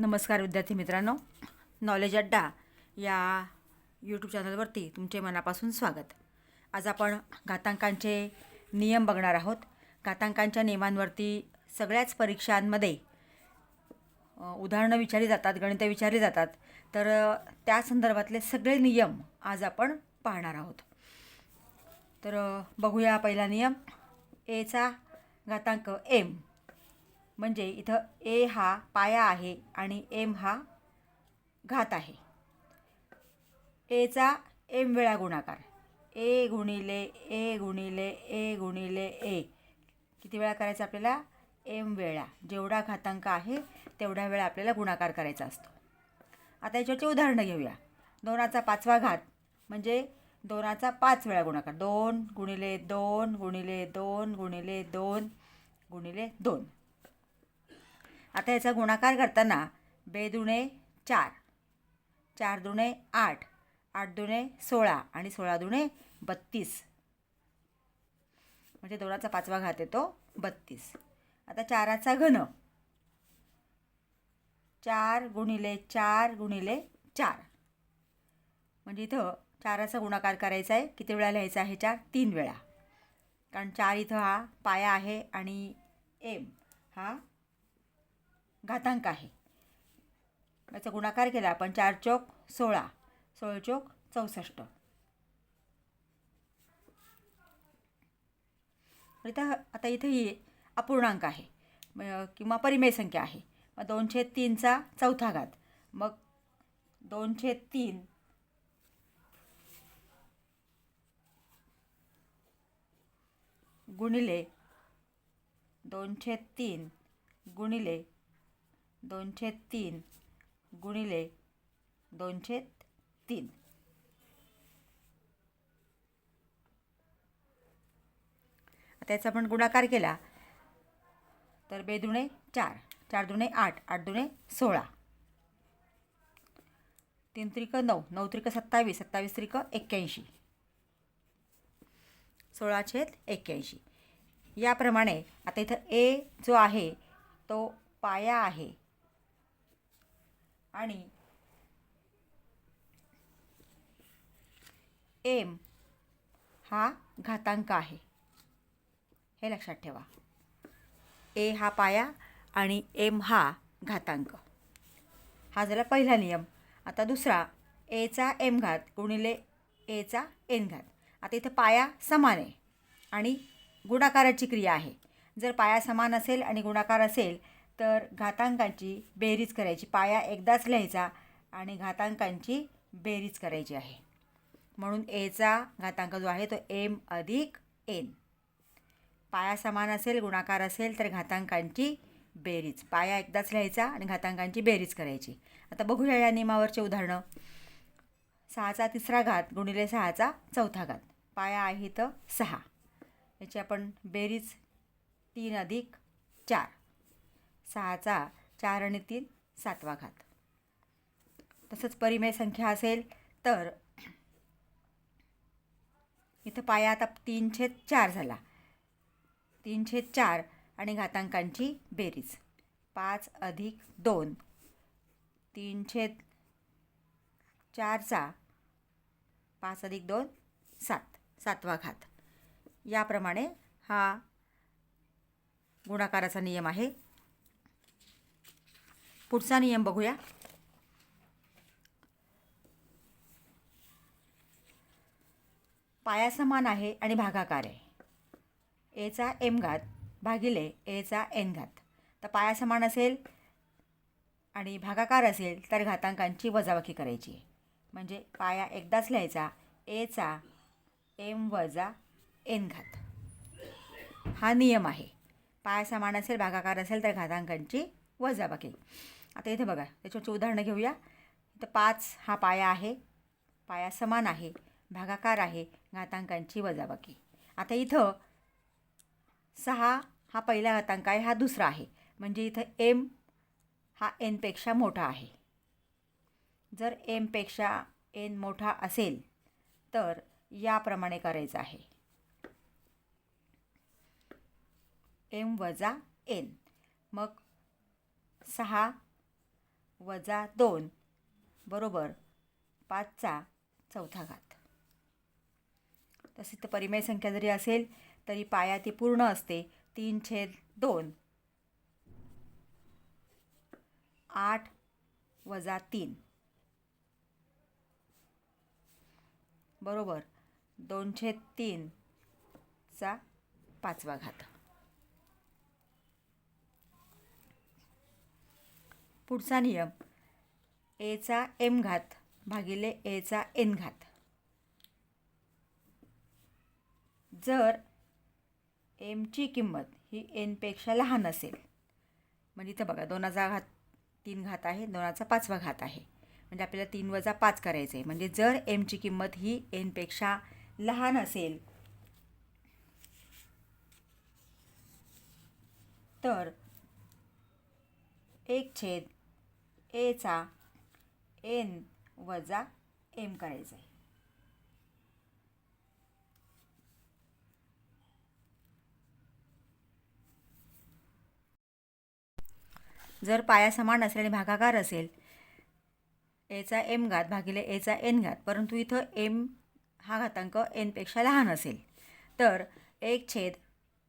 नमस्कार विद्यार्थी मित्रांनो. नॉलेज अड्डा या यूट्यूब चॅनलवरती तुमचे मनापासून स्वागत. आज आपण घातांकांचे नियम बघणार आहोत. घातांकांच्या नियमांवरती सगळ्याच परीक्षांमध्ये उदाहरणं विचारली जातात गणितं विचारली जातात. तर त्या संदर्भातले सगळे नियम आज आपण पाहणार आहोत. तर बघूया पहिला नियम. एचा घातांक एम म्हणजे इथं ए हा पाया आहे आणि एम हा घात आहे. एचा एम वेळा गुणाकार. ए गुणिले ए गुणिले ए गुणिले ए. किती वेळा करायचा आपल्याला? एम वेळा. जेवढा घातांक आहे तेवढ्या वेळा आपल्याला गुणाकार करायचा असतो. आता याच्यावरची उदाहरणं घेऊया. दोनाचा पाचवा घात म्हणजे दोनाचा पाच वेळा गुणाकार. दोन गुणिले दोन गुणिले दोन गुणिले दोन गुणिले दोन. आता याचा गुणाकार करताना बेदुणे चार चार दुणे आठ आठ दुणे सोळा आणि सोळा दुणे बत्तीस. म्हणजे दोनाचा पाचवा घात येतो बत्तीस. आता चाराचा घन. चार गुणिले चार गुणिले चार. म्हणजे इथं चाराचा गुणाकार करायचा आहे. किती वेळा लिहायचा आहे चार? तीन वेळा. कारण चार इथं हा पाया आहे आणि एम हा घातांक आहे. याचा गुणाकार केला आपण चार चौक सोळा सोळ चौक चौसष्ट. इथं आता इथं ही अपूर्णांक आहे. किंवा परिमेय संख्या आहे. मग दोनशे तीनचा चौथा घात. मग दोनशे तीन गुणिले दोनशे तीन गुणिले दोनशे तीन गुणिले दोनशे तीन. त्याचा आपण गुणाकार केला. तर बेदुणे चार चार दुणे आठ आठ दुणे सोळा. तीन त्रिक नऊ नऊ त्रिक सत्तावीस सत्तावीस त्रिक एक्क्याऐंशी. सोळा छेद एक्क्याऐंशी. याप्रमाणे आता इथं ए जो आहे तो पाया आहे. आणि एम हा घातांक आहे. हे लक्षात ठेवा. ए हा पाया आणि एम हा घातांक. हा झाला पहिला नियम. आता दुसरा एचा एम घात गुणिले एचा एन घात. आता इथं पाया समान आहे आणि गुणाकाराची क्रिया आहे. जर पाया समान असेल आणि गुणाकार असेल तर घातांकांची बेरीज करायची. पाया एकदाच लिहायचा आणि घातांकांची बेरीज करायची आहे. म्हणून एचा घातांक जो आहे तो एम अधिक एन पाया समान असेल गुणाकार असेल तर घातांकांची बेरीज. पाया एकदाच लिहायचा आणि घातांकांची बेरीज करायची. आता बघूया या नियमावरचे उदाहरणं. सहाचा तिसरा घात गुणिले सहाचा चौथा घात. पाया आहे तर सहा. याची आपण बेरीज तीन अधिक चार. सहाचा चार आणि तीन सातवा घात. तसंच परिमेय संख्या असेल तर इथं पाया आता तीन छेद चार झाला. तीन छेद चार आणि घातांकांची बेरीज. पाच अधिक दोन. तीन छेद चारचा पाच अधिक दोन सात. सातवा घात. याप्रमाणे हा गुणाकाराचा नियम आहे. पुढचा नियम बघूया. पाया समान आहे आणि भागाकार आहे. एचा एम घात भागिले एचा एन घात. तर पाया समान असेल आणि भागाकार असेल तर घातांकांची वजाबाकी करायची. आहे म्हणजे पाया एकदाच लिहायचा एचा एम वजा एन घात. हा नियम आहे. पाया समान असेल भागाकार असेल तर घातांकांची वजाबाकी. आता इथे बघा त्याच्यावरची उदाहरणं घेऊया. इथं पाच हा पाया आहे. पाया समान आहे. भागाकार आहे. घातांकांची वजाबाकी. आता इथं सहा हा पहिला घातांक आहे हा दुसरा आहे. म्हणजे इथं एम हा एनपेक्षा मोठा आहे. जर एमपेक्षा एन मोठा असेल तर याप्रमाणे करायचं आहे. एम वजा एन मग सहा वजा दोन. बरोबर. पाचचा चौथा घात. तशी तर परिमेय संख्या जरी असेल तरी पाया ती पूर्ण असते. तीन छेद दोन. आठ वजा तीन. बरोबर. दोनशे तीनचा पाचवा घात. पुढचा नियम. एचा एम घात भागिले एचा एन घात. जर एमची किंमत ही एनपेक्षा लहान असेल म्हणजे इथं बघा दोनाचा घात तीन घात आहे दोनाचा पाचवा घात आहे. म्हणजे आपल्याला तीन वजा पाच करायचं आहे. म्हणजे जर एमची किंमत ही एनपेक्षा लहान असेल तर एक छेद एचा एन वजा एम करायचा आहे. जर पाया समान असल्याने भागाकार असेल एचा एम घात भागिले एचा एन घात परंतु इथं एम हा घातांक एनपेक्षा लहान असेल तर एक छेद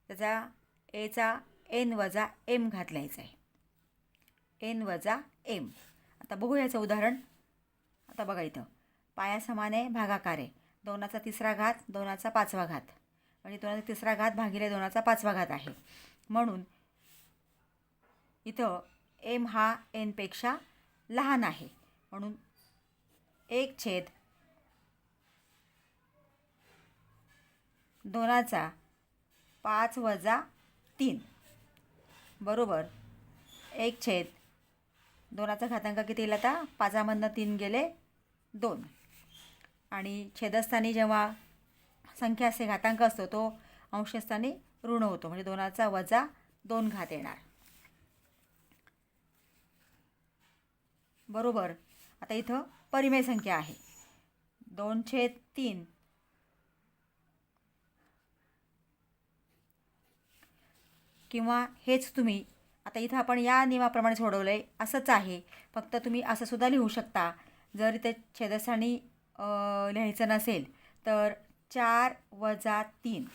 त्याचा एचा एन वजा एम घात लिहायचा आहे. एन वजा एम आता बघू याचं उदाहरण. आता बघा इथं. पायासमाने आहे भागाकार आहे. दोनाचा तिसरा घात दोनाचा पाचवा घात. म्हणजे दोनाचा तिसरा घात भागिले दोनाचा पाचवा घात आहे. म्हणून इथं एम हा एनपेक्षा लहान आहे. म्हणून एक छेद दोनाचा पाच वजा तीन. बरोबर. एक छेद दोनाचा घातांक किती येईल आता? पाचामधनं तीन गेले दोन. आणि छेदस्थानी जेव्हा संख्या असे घातांक असतो तो अंशस्थानी ऋण होतो. म्हणजे दोनाचा वजा दोन घात येणार. बरोबर. आता इथं परिमेय संख्या आहे. दोन छेद तीन. किंवा हेच तुम्ही आता इथं आपण या नियमाप्रमाणे सोडवलं आहे असंच आहे. फक्त तुम्ही असं सुद्धा लिहू शकता. जर इथे छेदस्थानी लिहायचं नसेल तर चार वजा तीन.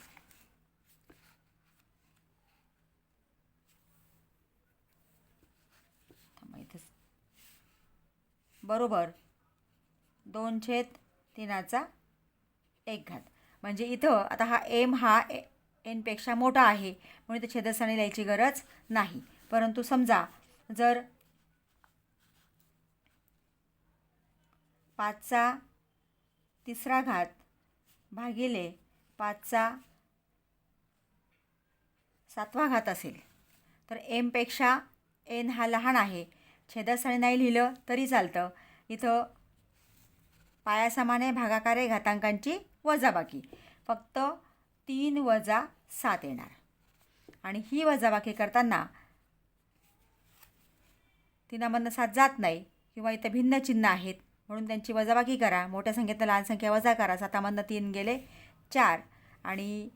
बरोबर. दोन छेद तीनाचा एक घात. म्हणजे इथं आता हा एम हा ए एनपेक्षा मोठा आहे. म्हणून इथं छेदस्थानी लिहायची गरज नाही. परंतु समजा जर पाचचा तिसरा घात भागिले पाचचा सातवा घात असेल तर एमपेक्षा एन हा लहान आहे. छेदस्थानी नाही लिहिलं तरी चालतं. इथं पायासमाने भागाकारे घातांकांची वजाबाकी. फक्त तीन वजा सात येणार. आणि ही वजाबाकी करताना तिनामधनं साथ जात नाही किंवा इथं भिन्न चिन्ह आहेत. म्हणून त्यांची वजाबाकी करा. मोठ्या संख्येतनं लहान संख्या वजा करा. सातामधनं तीन गेले चार. आणि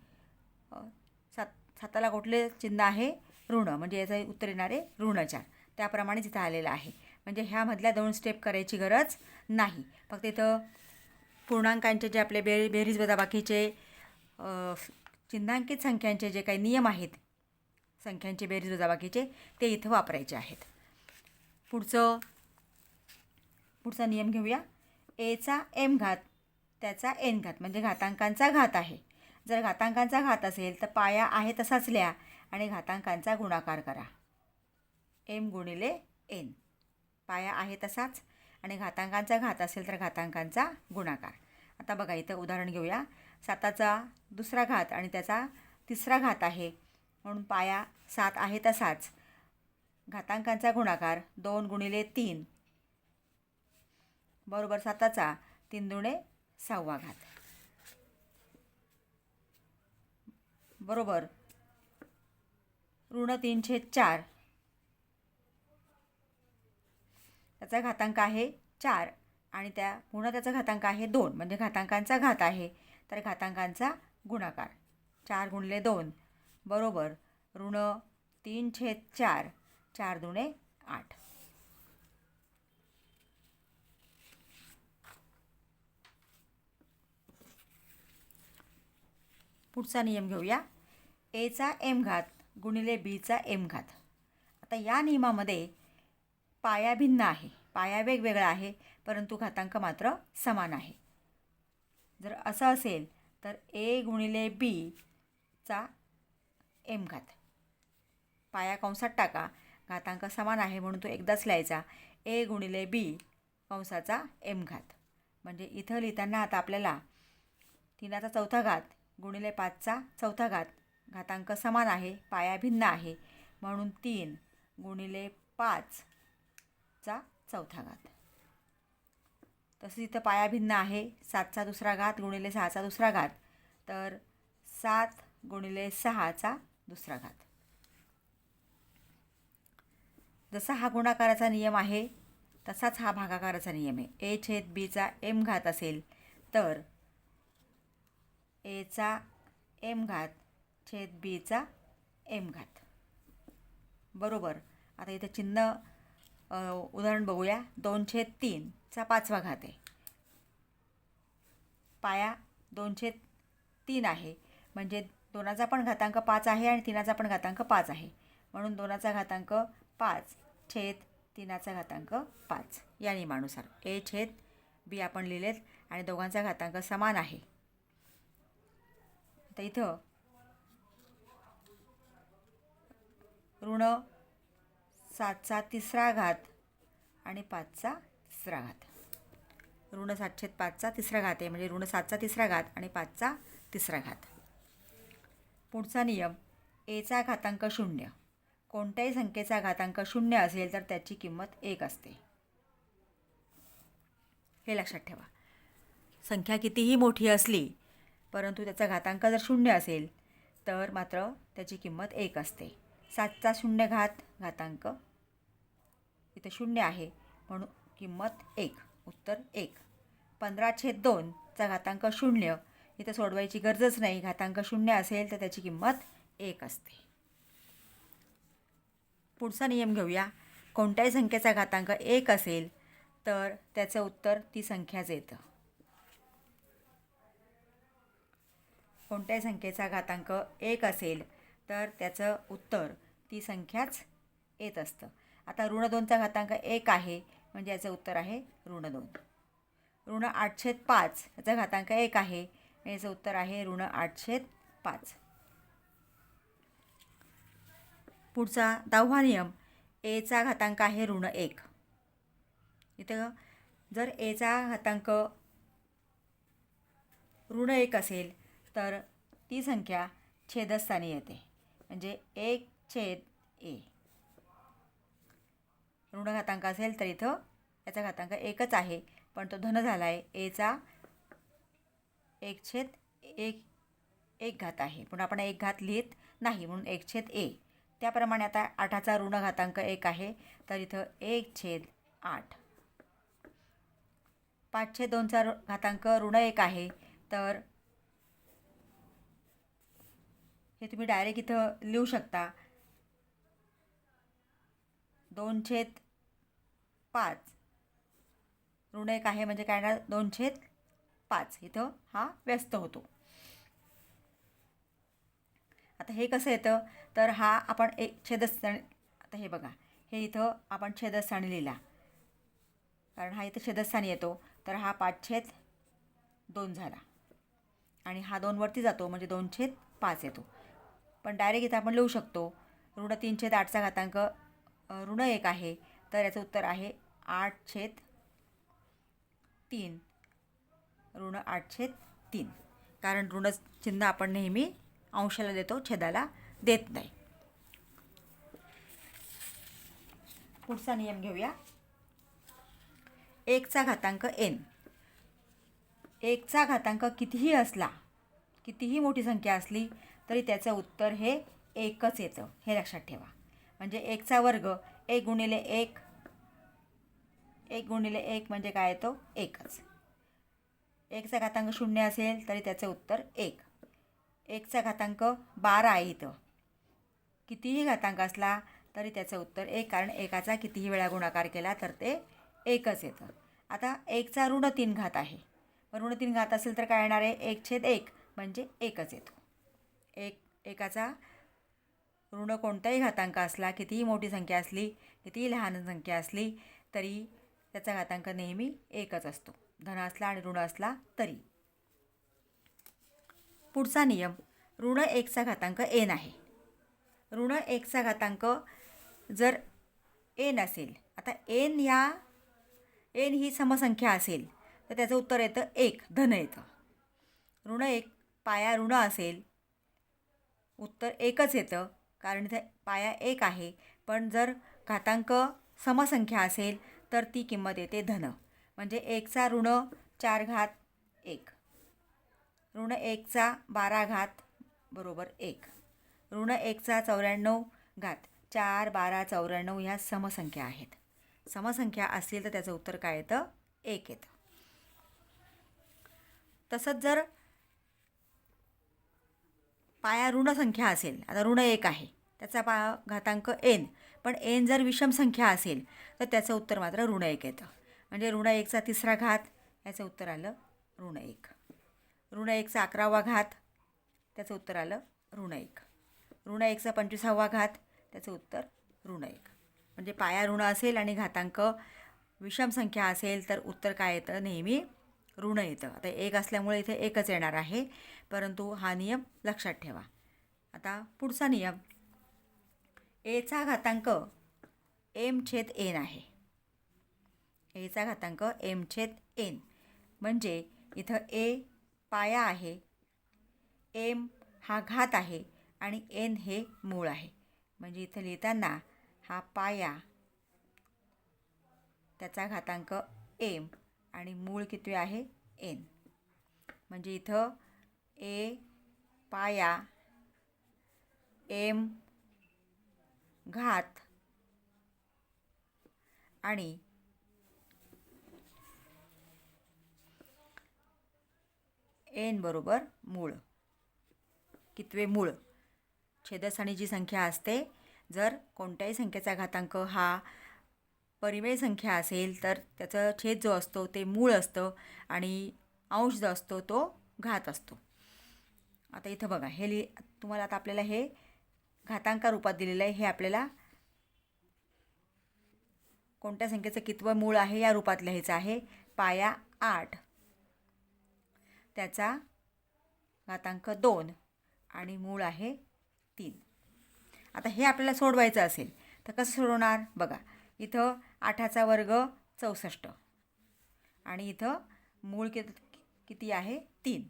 सात साताला कुठले चिन्ह आहे? ऋण. म्हणजे याचं उत्तर येणारे ऋण चार त्याप्रमाणेच इथं आलेलं आहे. म्हणजे ह्यामधल्या दोन स्टेप करायची गरज नाही. फक्त इथं पूर्णांकांचे जे आपले बे बेरीज वजाबाकीचे चिन्हांकित संख्यांचे जे काही नियम आहेत संख्यांचे बेरीज वजाबाकीचे ते इथं वापरायचे आहेत. पुढचं पुढचा नियम घेऊया. एचा एम घात त्याचा एन घात म्हणजे घातांकांचा घात आहे. जर घातांकांचा घात असेल तर पाया आहे तसाच लिहा आणि घातांकांचा गुणाकार करा. एम गुणिले एन पाया आहे तसाच आणि घातांकांचा घात असेल तर घातांकांचा गुणाकार. आता बघा इथं उदाहरण घेऊया. साताचा दुसरा घात आणि त्याचा तिसरा घात आहे. म्हणून पाया सात आहे तसाच. घातांकांचा गुणाकार दोन गुणिले तीन. बरोबर साताचा तीन दुणे सहावा घात. बरोबर. ऋण तीनशे चार. त्याचा घातांक आहे चार आणि त्या पुन्हा त्याचा घातांक आहे दोन. म्हणजे घातांकांचा घात आहे. तर घातांकांचा गुणाकार चार गुणले दोन. बरोबर. ऋण तीन छेद चार. चार दुणे आठ. पुढचा नियम घेऊया. एचा एम घात गुणिले बीचा एम घात. आता या नियमामध्ये पाया भिन्न आहे. पाया वेगवेगळा आहे परंतु घातांक मात्र समान आहे. जर असं असेल तर ए गुणिले बीचा एम घात. पाया कंसात टाका. घातांक समान आहे म्हणून तो एकदाच लिहायचा. ए गुणिले बी कंसाचा एम घात. म्हणजे इथं लिहिताना आता आपल्याला तिनाचा चौथा घात गुणिले पाचचा चौथा घात घातांक समान आहे पाया भिन्न आहे. म्हणून तीन गुणिले पाचचा चौथा घात. तसंच इथं पाया भिन्न आहे सातचा दुसरा घात गुणिले सहाचा दुसरा घात. तर सात गुणिले सहाचा दुसरा घात. जसा हा गुणाकाराचा नियम आहे तसाच हा भागाकाराचा नियम आहे. ए छेद बीचा एम घात असेल तर एचा एम घात छेद बीचा एम घात. बरोबर. आता इथं चिन्ह उदाहरण बघूया. दोन छेद तीनचा पाचवा घात आहे. पाया दोन छेद तीन आहे. म्हणजे दोनाचा पण घातांक पाच आहे आणि तीनाचा पण घातांक पाच आहे. म्हणून दोनाचा घातांक पाच छेद तीनाचा घातांक पाच. या नियमानुसार. ए छेद बी आपण लिहिलेत आणि दोघांचा घातांक समान आहे. तर इथं ऋण सातचा तिसरा घात आणि पाचचा तिसरा घात. ऋण सातशेत पाचचा तिसरा घात आहे म्हणजे ऋण सातचा तिसरा घात आणि पाचचा तिसरा घात. पुढचा नियम. एचा घातांक शून्य. कोणत्याही संख्येचा घातांक शून्य असेल तर त्याची किंमत एक असते. हे लक्षात ठेवा. संख्या कितीही मोठी असली परंतु त्याचा घातांक जर शून्य असेल तर मात्र त्याची किंमत एक असते. सातचा शून्य घात घातांक इथं शून्य आहे म्हणून किंमत एक उत्तर एक. पंधरा छेद दोनचा घातांक शून्य इथं सोडवायची गरजच नाही. घातांक शून्य असेल तर त्याची किंमत एक असते. पुढचा नियम घेऊया. कोणत्याही संख्येचा घातांक एक असेल तर त्याचं उत्तर ती संख्याच येतं कोणत्याही संख्येचा घातांक एक असेल तर त्याचं उत्तर ती संख्याच येत असतं. आता ऋण दोनचा घातांक एक आहे म्हणजे याचं उत्तर आहे ऋण दोन. ऋण आठशेत पाच याचा घातांक एक आहे म्हणजे याचं उत्तर आहे ऋण आठशे पाच. पुढचा दहावा नियम एचा घातांक आहे ऋण एक. इथं जर एचा घातांक ऋण एक असेल तर ती संख्या छेदस्थानी येते. म्हणजे एक छेद ए ऋण घातांक असेल तर इथं याचा घातांक एकच आहे पण तो धन झाला आहे एचा एक छेद एक एक घात आहे. पण आपण एक घात लिहित नाही म्हणून एक छेद ए त्याप्रमाणे आता आठाचा ऋण घातांक एक आहे. तर इथं एक छेद आठ. पाच छेद दोनचा घातांक ऋण एक आहे. तर हे तुम्ही डायरेक्ट इथं लिहू शकता. दोन छेद पाच. ऋण एक आहे म्हणजे काय येणार? दोन छेद पाच. इथं हा व्यस्त होतो. आता हे कसं येतं? तर हा आपण एक छेदस्थानी आता हे बघा. हे इथं आपण छेदस्थानी लिहिला. कारण हा इथं छेदस्थानी येतो. तर हा पाच छेद दोन झाला. आणि हा दोनवरती जातो. म्हणजे दोन छेद पाच येतो. पण डायरेक्ट इथं आपण लिहू शकतो. ऋण तीन छेद आठचा घातांक ऋण एक आहे. तर याचं उत्तर आहे आठ छेद तीन. ऋण आठ छेद तीन. कारण ऋण चिन्ह आपण नेहमी अंशाला देतो छेदाला. देत नाही. पुढचा नियम घेऊया. एकचा घातांक एन एकचा घातांक कितीही असला कितीही मोठी संख्या असली तरी त्याचं उत्तर हे एकच येतं. हे लक्षात ठेवा. म्हणजे एकचा वर्ग एक गुणिले एक एक गुणिले एक म्हणजे काय येतो? एकच. एकचा घातांक शून्य असेल तरी त्याचं उत्तर एक. एकचा घातांक बारा आहे इथं. कितीही घातांक असला तरी त्याचं उत्तर एक कारण एकाचा कितीही वेळा गुणाकार केला तर ते एकच येतं. आता एकचा ऋण तीन घात आहे. ऋण तीन घात असेल तर काय येणार आहे? एक छेद एक म्हणजे एकच येतो. एक एकाचा ऋण कोणताही घातांक असला कितीही मोठी संख्या असली कितीही लहान संख्या असली तरी त्याचा घातांक नेहमी एकच असतो. धन असला आणि ऋण असला तरी. पुढचा नियम ऋण एकचा घातांक एन आहे. ऋण एकचा घातांक जर एन असेल. आता एन या एन ही समसंख्या असेल तर त्याचं उत्तर येतं एक धन येतं. ऋण एक पाया ऋण असेल उत्तर एकच येतं कारण इथे पाया एक आहे. पण जर घातांक समसंख्या असेल तर ती किंमत येते धन. म्हणजे एकचा ऋण चार घात एक. ऋण एकचा बारा घात बरोबर एक. ऋण एकचा चौऱ्याण्णव घात चार बारा चौऱ्याण्णव ह्या समसंख्या आहेत. समसंख्या असतील तर त्याचं उत्तर काय येतं? एक येतं. तसंच जर पाया ऋणसंख्या असेल आता ऋण एक आहे त्याचा पा घातांक एन पण एन जर विषम संख्या असेल तर त्याचं उत्तर मात्र ऋण एक येतं. म्हणजे ऋण एकचा तिसरा घात याचं उत्तर आलं ऋण एक. ऋण एकचा अकरावा घात त्याचं उत्तर आलं ऋण एक. ऋण एकचा पंचवीसावा घात. त्याचं उत्तर ऋण एक. म्हणजे पाया ऋण असेल आणि घातांक विषम संख्या असेल तर उत्तर काय येतं? नेहमी ऋण येतं. आता एक असल्यामुळे इथे एकच येणार आहे. परंतु हा नियम लक्षात ठेवा. आता पुढचा नियम. एचा घातांक एम छेद एन आहे. एचा घातांक एम छेद एन. म्हणजे इथं ए पाया आहे. एम हा घात आहे. आणि एन हे मूळ आहे. म्हणजे इथं लिहिताना हा पाया त्याचा घातांक एम आणि मूळ किती आहे? एन. म्हणजे इथं ए पाया एम घात आणि एन बरोबर मूळ. कितवे मूळ? छेदस्थानी जी संख्या असते जर कोणत्याही संख्येचा घातांक हा परिमेय संख्या असेल तर त्याचं छेद जो असतो ते मूळ असतं आणि अंश जो असतो तो घात असतो. आता इथं बघा हे लि तुम्हाला आता आपल्याला हे घातांका रूपात दिलेलं आहे हे आपल्याला कोणत्या संख्येचं कितवं मूळ आहे या रूपात लिहायचं आहे पाया आठ. त्याचा घातांक दोन आणि मूळ आहे तीन. आता हे आपल्याला सोडवायचं असेल तर कसं सोडवणार? बघा इथं आठाचा वर्ग चौसष्ट. आणि इथं मूळ किती किती आहे? तीन.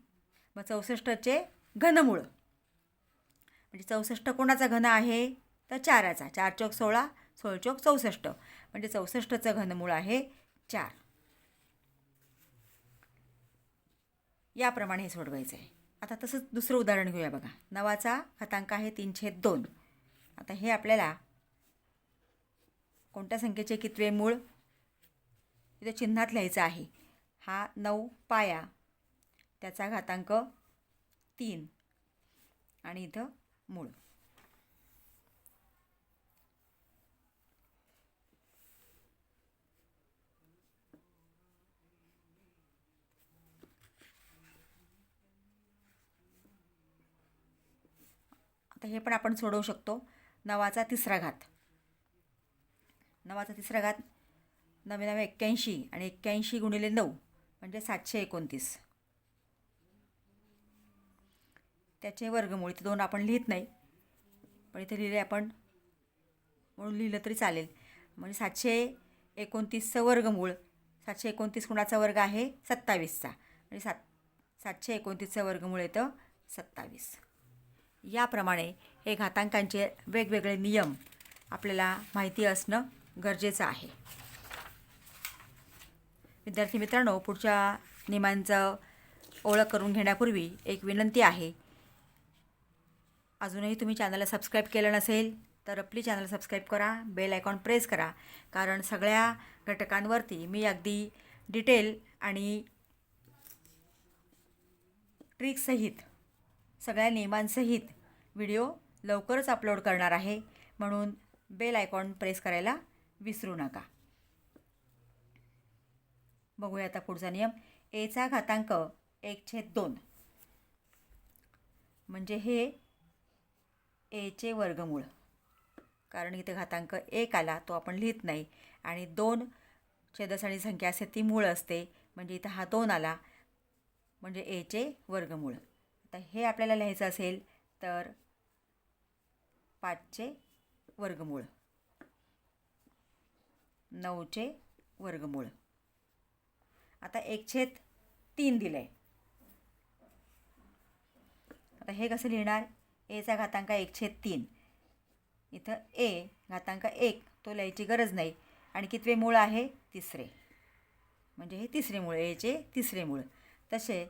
मग चौसष्टचे घनमूळ. म्हणजे चौसष्ट कोणाचा घन आहे? तर चाराचा. चार चौक सोळा सोळ चौक चौसष्ट. म्हणजे चौसष्टचं घनमूळ आहे चार. याप्रमाणे हे सोडवायचं आहे आता तसंच दुसरं उदाहरण घेऊया बघा. नवाचा घातांक आहे तीनशे दोन. आता हे आपल्याला कोणत्या संख्येचे कितवे मूळ? इथे चिन्हात लिहायचं आहे. हा नऊ पाया त्याचा घातांक तीन. आणि इथं मूळ. आता हे पण आपण सोडवू शकतो. नवाचा तिसरा घात. नवाचा तिसरा घात नवे नवे एक्क्याऐंशी आणि एक्क्याऐंशी गुणिले नऊ म्हणजे सातशे एकोणतीस. त्याचे वर्गमूळ इथे दोन आपण लिहित नाही. पण इथे लिहिले आपण म्हणून लिहिलं तरी चालेल. म्हणजे सातशे एकोणतीसचं वर्गमूळ सातशे एकोणतीस कुणाचा वर्ग आहे सत्तावीसचा. म्हणजे सात सातशे एकोणतीसचं वर्गमूळ येतं सत्तावीस. याप्रमाणे हे घातांकांचे वेगवेगळे नियम आपल्याला माहिती असणं गरजेचं आहे. विद्यार्थी मित्रांनो पुढच्या नियमांचं ओळख करून घेण्यापूर्वी एक विनंती आहे. अजूनही तुम्ही चॅनलला सबस्क्राईब केलं नसेल तर प्लीज चॅनल सबस्क्राईब करा बेल आयकॉन प्रेस करा कारण सगळ्या घटकांवरती मी अगदी डिटेल आणि ट्रिकसहित सगळ्या नियमांसहित व्हिडिओ लवकरच अपलोड करणार आहे. म्हणून बेल आयकॉन प्रेस करायला विसरू नका. बघूया आता पुढचा नियम. एचा घातांक एक छेद दोन. म्हणजे हे एचे वर्गमूळ. कारण इथे घातांक एक आला तो आपण लिहित नाही. आणि दोन छेदसाणी संख्या असते ती मूळ असते. म्हणजे इथं हा दोन आला. म्हणजे एचे वर्गमूळ. तर हे आपल्याला लिहायचं असेल तर पाचचे वर्गमूळ. नऊचे वर्गमूळ. आता एक छेद तीन दिलं आहे आता हे कसं लिहिणार? एचा घातांक एक छेद तीन. इथं ए घातांक एक तो लिहायची गरज नाही. आणि कितवे मूळ आहे? तिसरे. म्हणजे हे तिसरे मूळ एचे तिसरे मूळ. तसे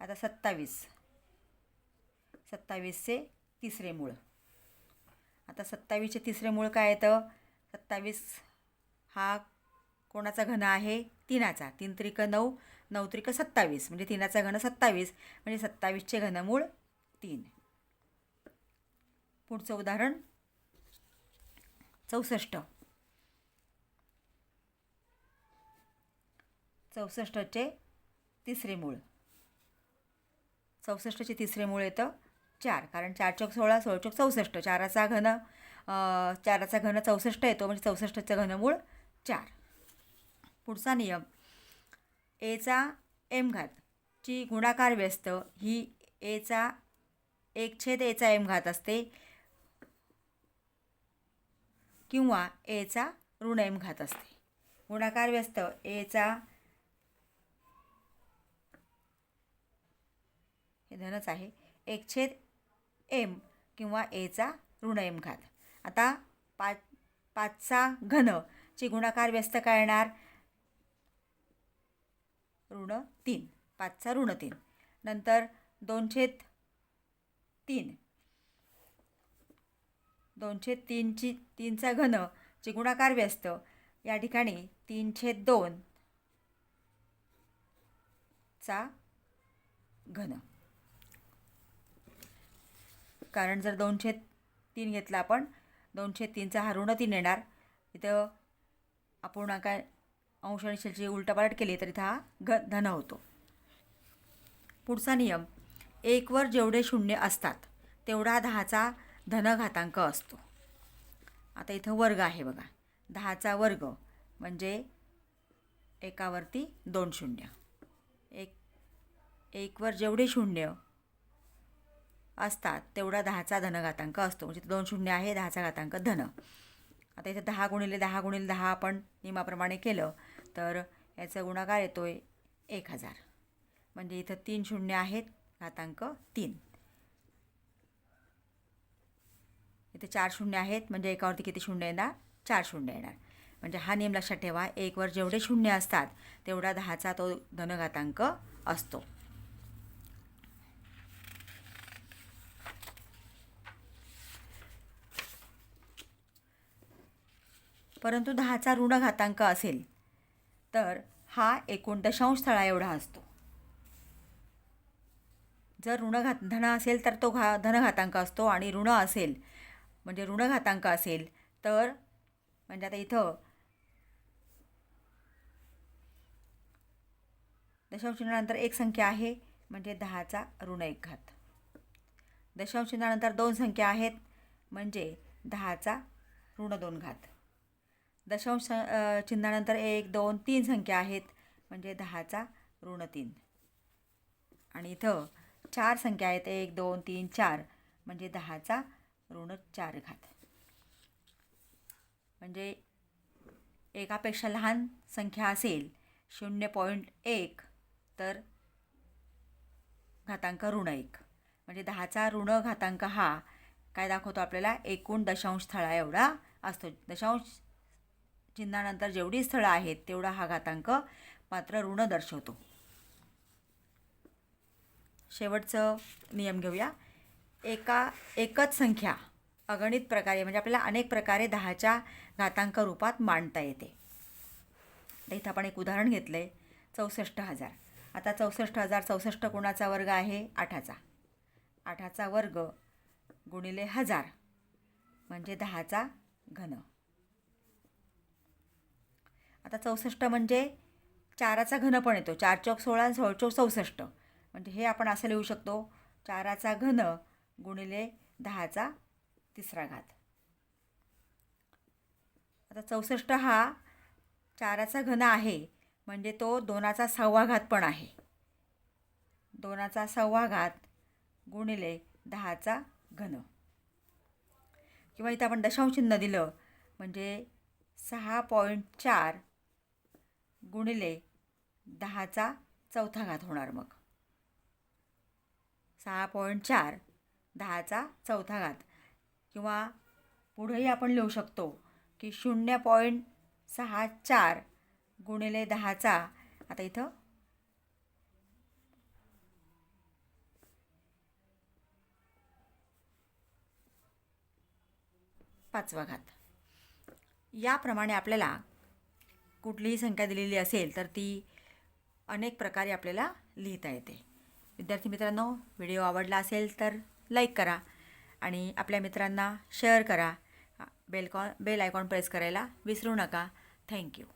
आता सत्तावीस. सत्तावीसचे तिसरे मूळ. आता सत्तावीसचे तिसरे मूळ काय येतं सत्तावीस हा कोणाचा घन आहे? तिनाचा. तीन त्रिक नऊ नऊ त्रिक सत्तावीस. म्हणजे तिनाचा घन सत्तावीस. म्हणजे सत्तावीसचे घनमूळ तीन. पुढचं उदाहरण. चौसष्ट. चौसष्टचे तिसरे मूळ. चौसष्टचे तिसरे मूळ येतं. चार कारण चार चौक सोळा सोळ चौक चौसष्ट चाराचा घन चाराचा घन चौसष्ट येतो म्हणजे चौसष्टचं घनमूळ चार. पुढचा नियम. एचा एम घात ची गुणाकार व्यस्त ही एचा एक छेद एचा एम घात असते किंवा एचा ऋण एम घात असते. गुणाकार व्यस्त एचा हे धनच आहे. एक छेद एम किंवा एचा ऋण एम घात आता पाच पाचचा घन ची गुणाकार व्यस्त काय येणार ऋण तीन पाचचा ऋण तीन. नंतर दोनशे तीन. दोनशे तीनची तीनचा घन ची गुणाकार व्यस्त. या ठिकाणी तीनशे दोन चा घन. कारण जर दोनशे तीन घेतला आपण दोनशे तीनचा हा ऋण तीन येणार. इथं अपूर्णांका अंश आणि शेषची उलटापालट केली तर इथं हा घ धन होतो. पुढचा नियम एकवर जेवढे शून्य असतात तेवढा दहाचा धनघातांक असतो. आता इथं वर्ग आहे बघा. दहाचा वर्ग म्हणजे एकावरती दोन शून्य. एक एकवर जेवढे शून्य असतात. तेवढा दहाचा धनघातांक असतो. म्हणजे दोन शून्य आहे दहाचा घातांक धन. आता इथे दहा गुणिले दहा गुणिले दहा आपण नियमाप्रमाणे केलं तर याचा गुणाकार येतो आहे एक हजार. म्हणजे इथं तीन शून्य आहेत घातांक तीन. इथे चार शून्य आहेत म्हणजे एकावरती किती शून्य येणार? चार शून्य येणार. म्हणजे हा नियम लक्षात ठेवा एकवर जेवढे शून्य असतात तेवढा दहाचा तो धनघातांक असतो. परंतु दहाचा ऋण घातांक असेल तर हा एकूण दशांश स्थळा एवढा असतो. जर ऋणघात धन असेल तर तो घा धनघातांक असतो आणि ऋण असेल म्हणजे ऋण घातांक असेल तर म्हणजे आता इथं दशांश चिन्हानंतर एक संख्या आहे म्हणजे दहाचा ऋण एक घात. दशांश दोन संख्या आहेत म्हणजे दहाचा ऋण दोन घात. दशांश चिन्हानंतर एक दोन तीन संख्या आहेत. म्हणजे दहाचा ऋण तीन. आणि इथं चार संख्या आहेत. एक दोन तीन चार. म्हणजे दहाचा ऋण चार घात. म्हणजे एकापेक्षा लहान संख्या असेल शून्य पॉईंट एक तर घातांक ऋण एक. म्हणजे दहाचा ऋण घातांक हा काय दाखवतो आपल्याला? एकूण दशांश स्थळा एवढा असतो. दशांश चिन्हानंतर जेवढी स्थळं आहेत तेवढा हा घातांक मात्र ऋण दर्शवतो. शेवटचं नियम घेऊया. एका एकच संख्या अगणित प्रकारे म्हणजे आपल्याला अनेक प्रकारे दहाच्या घातांक रूपात मांडता येते. तर इथं आपण एक उदाहरण घेतलं आहे चौसष्ट हजार. आता चौसष्ट हजार चौसष्ट कोणाचा वर्ग आहे? आठाचा. आठाचा वर्ग गुणिले हजार म्हणजे दहाचा घन. आता चौसष्ट म्हणजे चाराचा घन पण येतो. चार चौक सोळा आणि सोळ चौक चौसष्ट. म्हणजे हे आपण असं लिहू शकतो. चाराचा घन गुणिले दहाचा तिसरा घात. आता चौसष्ट हा चाराचा घन आहे. म्हणजे तो दोनाचा सहावा घात पण आहे. दोनाचा सहावा घात गुणिले दहाचा घन. किंवा इथं आपण दशांश चिन्ह दिलं. म्हणजे सहा पॉईंट चार गुणिले दहाचा चौथा घात होणार मग. सहा पॉईंट चार दहाचा चौथा घात. किंवा पुढेही आपण लिहू शकतो की शून्य पॉईंट सहा चार गुणिले दहाचा आता इथं पाचवा घात. याप्रमाणे आपल्याला कुठलीही संख्या दिलेली असेल तर ती अनेक प्रकारे आपल्याला लिहिता येते. विद्यार्थी मित्रांनो व्हिडिओ आवडला असेल तर लाईक करा आणि आपल्या मित्रांना शेअर करा. बेलकॉन बेल आयकॉन प्रेस करायला विसरू नका. थँक्यू.